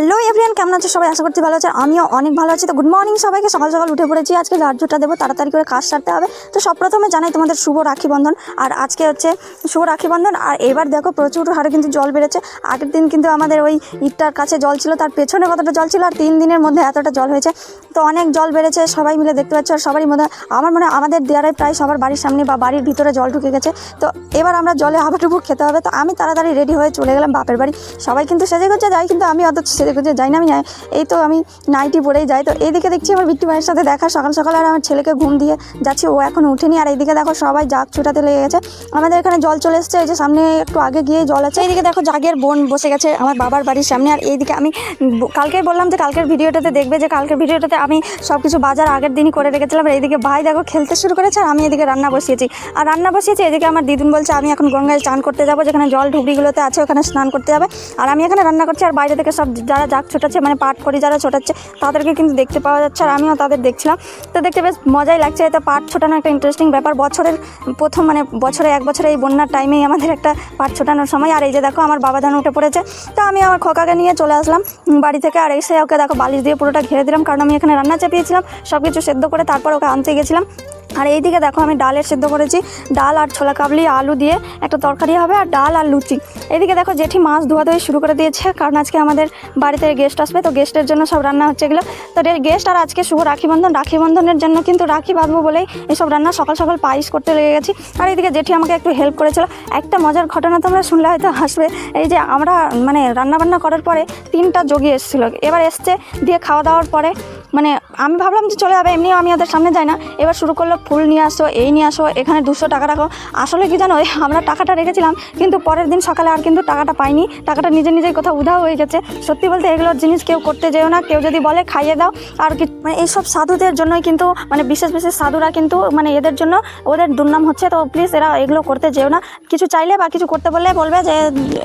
Hello everyone কেমন আছো সবাই? আশা করছি ভালো আছে। আমিও অনেক ভালো আছি। তো গুড মর্নিং সবাইকে। সকাল সকাল উঠে পড়েছি আজকে ঝাড়ঝুটা দেবো, তাড়াতাড়ি করে কাজ সারতে হবে। তো সব প্রথমে জানাই তোমাদের শুভ রাখি বন্ধন। আর আজকে হচ্ছে শুভ রাখি বন্ধন। আর এবার দেখো প্রচুর হারে কিন্তু জল বেড়েছে। আগের দিন কিন্তু আমাদের ওই ইটটার কাছে জল ছিল, তার পেছনে কতটা জল ছিল, আর তিন দিনের মধ্যে এতটা জল হয়েছে। তো অনেক জল বেড়েছে, সবাই মিলে দেখতে পাচ্ছ, আর সবারই মধ্যে, আমার মনে হয় আমাদের দেয়ারে প্রায় সবার বাড়ির সামনে বা বাড়ির ভিতরে জল ঢুকে গেছে। তো এবার আমরা জলে হাবাটুকু খেতে হবে। তো আমি তাড়াতাড়ি রেডি হয়ে চলে গেলাম বাপের বাড়ি। সবাই কিন্তু সেজে গুজে যাই কিন্তু আমি অত সেজে গুজে যাই না আমি যাই- এই তো আমি নাইটি পরেই যাই। তো এইদিকে দেখছি আমার বিট্টু ভাইয়ের সাথে দেখা, সকাল সকাল আর আমার ছেলেকে ঘুম দিয়ে যাচ্ছি, ও এখন উঠেনি। আর এইদিকে দেখো সবাই জাগ ছুটাতে লেগে গেছে। আমাদের এখানে জল চলে এসছে, এই যে সামনে একটু আগে গিয়ে জল আছে। এইদিকে দেখো জাগের বোন বসে গেছে আমার বাবার বাড়ির সামনে। আর এইদিকে আমি ব- কালকে বললাম যে কালকের ভিডিওটাতে দেখবে যে কালকের ভিডিওটাতে আমি সব কিছু বাজার আগের দিনই করে রেখেছিলাম। আর এইদিকে ভাই দেখো খেলতে শুরু করেছে আর আমি এদিকে রান্না বসিয়েছি। আর রান্না বসিয়েছি, এদিকে আমার দিদুন বলছে, আমি এখন গঙ্গায় স্নান করতে যাব, যেখানে জল ঢুবড়িগুলোতে আছে, ওখানে স্নান করতে যাবে। আর আমি এখানে রান্না করছি, আর বাইরে থেকে সব যারা যাক ছোটাচ্ছে মানে পাট করি যারা ছোটাচ্ছে, তাদেরকে কিন্তু দেখতে পাওয়া যাচ্ছে আর আমিও তাদের দেখছিলাম। তো দেখতে বেশ মজাই লাগছে, এটা পাট ছোটানো একটা ইন্টারেস্টিং ব্যাপার। বছরের প্রথম মানে বছরে এক বছরে এই বন্যার টাইমেই আমাদের একটা পাট ছোটানোর সময়। আর এই যে দেখো, আমার বাবা ধান উঠে পড়েছে, তো আমি আমার খোকাকে নিয়ে চলে আসলাম বাড়ি থেকে আর এসে ওকে দেখো বালিশ দিয়ে পুরোটা ঘিরে দিলাম, কারণ আমি এখানে রান্না চাপিয়েছিলাম সব কিছু সেদ্ধ করে তারপর ওকে আনতে গেছিলাম। আর এইদিকে দেখো, আমি ডালের সেদ্ধ করেছি, ডাল আর ছোলা কাবলি, আলু দিয়ে একটা তরকারি হবে, আর ডাল আর লুচি। এদিকে দেখো, জেঠি মাছ ধোয়া ধুয়ে শুরু করে দিয়েছে, কারণ আজকে আমাদের বাড়িতে গেস্ট আসবে, তো গেস্টের জন্য সব রান্না হচ্ছে এগুলো। তো গেস্ট আর আজকে শুভ রাখি বন্ধন। রাখি বন্ধনের জন্য কিন্তু রাখি বাঁধবো বলেই এসব রান্না সকাল সকাল পায়েস করতে লেগে গেছি। আর এইদিকে জেঠি আমাকে একটু হেল্প করেছিল। একটা মজার ঘটনা তোমরা শুনলে হয়তো হাসবে। এই যে আমরা মানে রান্নাবান্না করার পরে তিনটা যোগী এসেছিল। এবার এসছে, দিয়ে খাওয়া দাওয়ার পরে মানে আমি ভাবলাম যে চলে যাবে, এমনিও আমি ওদের সামনে যাই না। এবার শুরু করল ফুল নিয়ে আসো, এই নিয়ে আসো, এখানে দুশো টাকা রাখো। আসলে কি জানো, আমরা টাকাটা রেখেছিলাম, কিন্তু পরের দিন সকালে আর কিন্তু টাকাটা পাইনি। টাকাটা নিজে নিজেই কোথাও উধাও হয়ে গেছে। সত্যি বলতে এগুলোর জিনিস কেউ করতে যেও না, কেউ যদি বলে খাইয়ে দাও। আর কি মানে এইসব সাধুদের জন্যই কিন্তু মানে বিশেষ বিশেষ সাধুরা কিন্তু মানে এদের জন্য ওদের দুর্নাম হচ্ছে। তো প্লিজ এরা এগুলো করতে যেও না। কিছু চাইলে বা কিছু করতে বললে বলবে যে,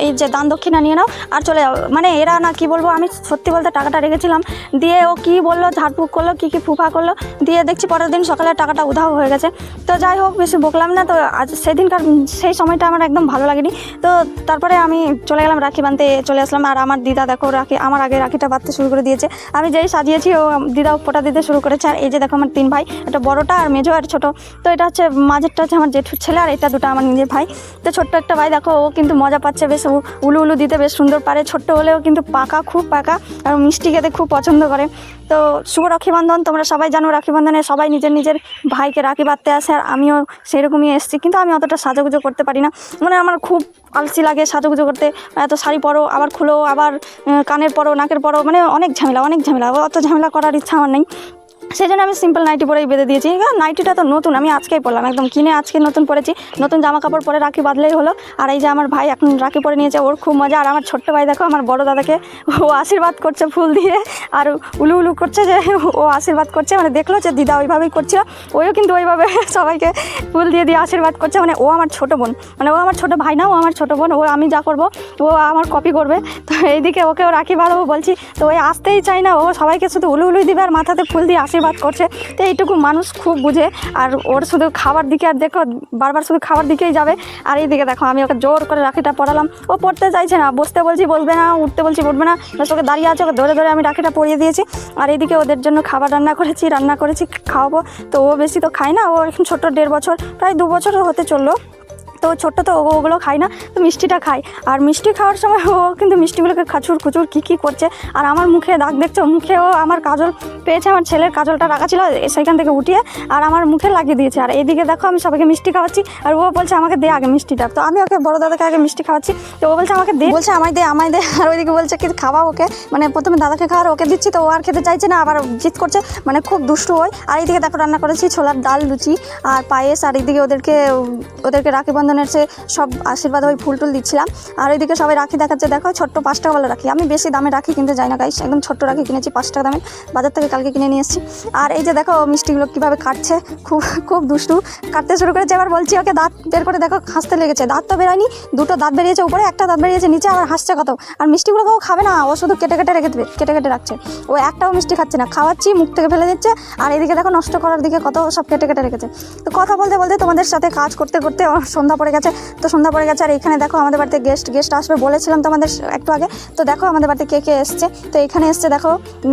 এই যে দান দক্ষিণা নিয়ে নাও, আর চলে যাও। মানে এরা না কি বলব, আমি সত্যি বলতে টাকাটা রেখেছিলাম। দিয়ে ও কি বলল ঝাড়ফুঁক করল, কী কী ফুফা করল, দিয়ে দেখছি পরের দিন সকালে টাকাটা উধাও হয়ে গেছে। তো যাই হোক, বেশি বকলাম না, তো আজ সেদিনকার সেই সময়টা আমার একদম ভালো লাগেনি। তো তারপরে আমি চলে গেলাম রাখি বাঁধতে চলে আসলাম, আর আমার দিদা দেখো, রাখি, আমার আগে রাখিটা বাঁধতে শুরু করে দিয়েছে। আমি যেই সাজিয়েছি, ও দিদাও ফোটা দিতে শুরু করেছে, আর এই যে দেখো আমার তিন ভাই, একটা বড়টা আর মেজো আর ছোটো। তো এটা হচ্ছে, মাঝেরটা হচ্ছে আমার জেঠুর ছেলে, আর এটা দুটো আমার নিজের ভাই। তো ছোট্ট একটা ভাই, দেখো, ও কিন্তু মজা পাচ্ছে, বেশ উলু উলু দিতে বেশ সুন্দর পারে। ছোট্ট হলেও কিন্তু পাকা, খুব পাকা, আর মিষ্টি খেতে খুব পছন্দ করে। তো শুভ রাখি বন্ধন, তোমরা সবাই জানো রাখি বন্ধনে সবাই নিজের নিজের ভাইকে রাখি বাঁধতে আসে, আর আমিও সেরকমই এসেছি, কিন্তু আমি অতটা সাজাগুজো করতে পারি না। মানে আমার খুব আলসি লাগে সাজাগুজো করতে, এত শাড়ি পরো, আবার খুলো, আবার কানের পরো, নাকের পরো মানে অনেক ঝামেলা অনেক ঝামেলা, অত ঝামেলা করার ইচ্ছা আমার নেই। সেই জন্য আমি সিম্পল নাইটি পরেই বেঁধে দিয়েছি। কারণ নাইটিটা তো নতুন, আমি আজকেই পরলাম, একদম কিনে আজকে নতুন পরেছি। নতুন জামা কাপড় পরে রাখি বাঁধলেই হলো। আর এই যে আমার ভাই এখন রাখি পরে নিয়েছে, ওর খুব মজা। আর আমার ছোট্ট ভাই দেখো, আমার বড় দাদাকে ও আশীর্বাদ করছে ফুল দিয়ে। আর উলু উলু করছে যে ও আশীর্বাদ করছে। মানে দেখল যে দিদা ওইভাবেই করছিল, ওইও কিন্তু ওইভাবে সবাইকে ফুল দিয়ে দিয়ে আশীর্বাদ করছে। মানে ও আমার ছোট বোন মানে ও আমার ছোটো ভাই না, ও আমার ছোট বোন, ও আমি যা করব, ও আমার কপি করবে। তো এইদিকে ওকেও রাখি বাঁধাবো বলছি, তো ওই আসতেই চাই না, ও সবাইকে শুধু উলু উলুই দিবে আর মাথাতে ফুল দিয়ে আশীর্বাদ করছে। তো এইটুকু মানুষ খুব বুঝে। আর ওর শুধু খাবার দিকে আর দেখো, বারবার শুধু খাবার দিকেই যাবে। আর এইদিকে দেখো, আমি ওকে জোর করে রাখিটা পড়ালাম ও পড়তে চাইছে না, বসতে বলছি বলবে না, উঠতে বলছি উঠবে না। ওকে দাঁড়িয়ে আছে, ওকে ধরে ধরে আমি রাখিটা পরিয়ে দিয়েছি। আর এইদিকে ওদের জন্য খাবার রান্না করেছি রান্না করেছি, খাওয়াবো। তো ও বেশি তো খায় না, ও এখন ছোট, দেড় বছর, প্রায় দু বছর হতে চলল। তো ছোট্ট তো ওগুলো খায় না, তো মিষ্টিটা খায়। আর মিষ্টি খাওয়ার সময় ও কিন্তু মিষ্টিগুলোকে খাচুর খুচুর কী কী করছে। আর আমার মুখে দাগ দেখছ? মুখেও আমার কাজল পেয়েছে, আমার ছেলের কাজলটা রাখা ছিল সেখান থেকে উঠিয়ে, আর আমার মুখে লাগিয়ে দিয়েছে। আর এইদিকে দেখো, আমি সবাইকে মিষ্টি খাওয়াচ্ছি, আর ও বলছে আমাকে দে আগে মিষ্টিটা। তো আমি ওকে বড় দাদাকে আগে মিষ্টি খাওয়াচ্ছি, তো ও বলছে আমাকে দে। বলছে, আমায় দে আমায় দে। আর ওইদিকে বলছে কি খাওয়া ওকে? মানে প্রথমে দাদাকে খাওয়ার ওকে দিচ্ছি, তো ও আর খেতে চাইছে না, আবার জিত করছে মানে খুব দুষ্টু হয়। আর এইদিকে দেখো, রান্না করেছি ছোলার ডাল, লুচি, আর পায়েস, আর এইদিকে ওদেরকে ওদেরকে রাখি বন্ধনের সে সব আশীর্বাদ ওই ফুল টুল দিচ্ছিলাম। আর ওইদিকে সবাই রাখি দেখাচ্ছে, দেখো ছোট্ট পাঁচ টাকা বলে রাখি। আমি বেশি দামে রাখি কিনতে যাই না গাইস একদম ছোট্ট রাখি কিনেছি পাঁচ টাকা দামে। বাজার থেকে কালকে কিনে নিয়ে এসেছি। আর এই যে দেখো, মিষ্টিগুলো কীভাবে কাটছে, খুব খুব দুষ্টু। কাটতে শুরু করেছে, এবার বলছি, ওকে, দাঁত বের করে দেখো, হাসতে লেগেছে। দাঁত তো বেরোয়নি, দুটো দাঁত বেরিয়েছে উপরে, একটা দাঁত বেরিয়েছে নিচে, আবার হাসছে কত? আর মিষ্টিগুলো কেউ খাবে না, ও শুধু কেটে কেটে রেখে দেবে, কেটে কেটে রাখছে। ও একটাও মিষ্টি খাচ্ছে না, খাওয়াচ্ছি, মুখ থেকে ফেলে দিচ্ছে, আর এদিকে দেখো নষ্ট করার দিকে কত সব কেটে কেটে রেখেছে। তো কথা বলতে বলতে তোমাদের সাথে কাজ করতে করতে সন্ধ্যা পড়ে গেছে, তো সন্ধ্যা পড়ে গেছে। আর এখানে দেখো আমাদের বাড়িতে গেস্ট গেস্ট আসবে বলেছিলাম তো আমাদের একটু আগে। তো দেখো আমাদের বাড়িতে কে কে এসছে। তো এখানে এসছে দেখো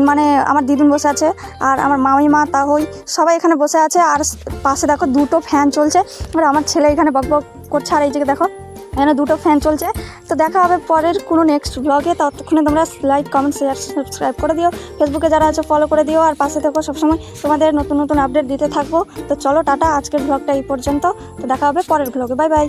মানে আমার দিদুন বসে আছে, আর আমার মামিমা, তাহই সবাই এখানে বসে আছে। আর পাশে দেখো দুটো ফ্যান চলছে। আর আমার ছেলে এখানে বক বক করছে, আর এই দিকে দেখো, এখানে দুটো ফ্যান চলছে। তো দেখা হবে পরের কোনো নেক্সট ব্লগে ততক্ষণে তোমরা লাইক কমেন্ট শেয়ার সাবস্ক্রাইব করে দিও। ফেসবুকে যারা আছে ফলো করে দিও। আর পাশে থেকো সবসময় তোমাদের নতুন নতুন আপডেট দিতে থাকব। তো চলো, টাটা। আজকের ব্লগটা এই পর্যন্ত। তো দেখা হবে পরের ব্লগে বাই বাই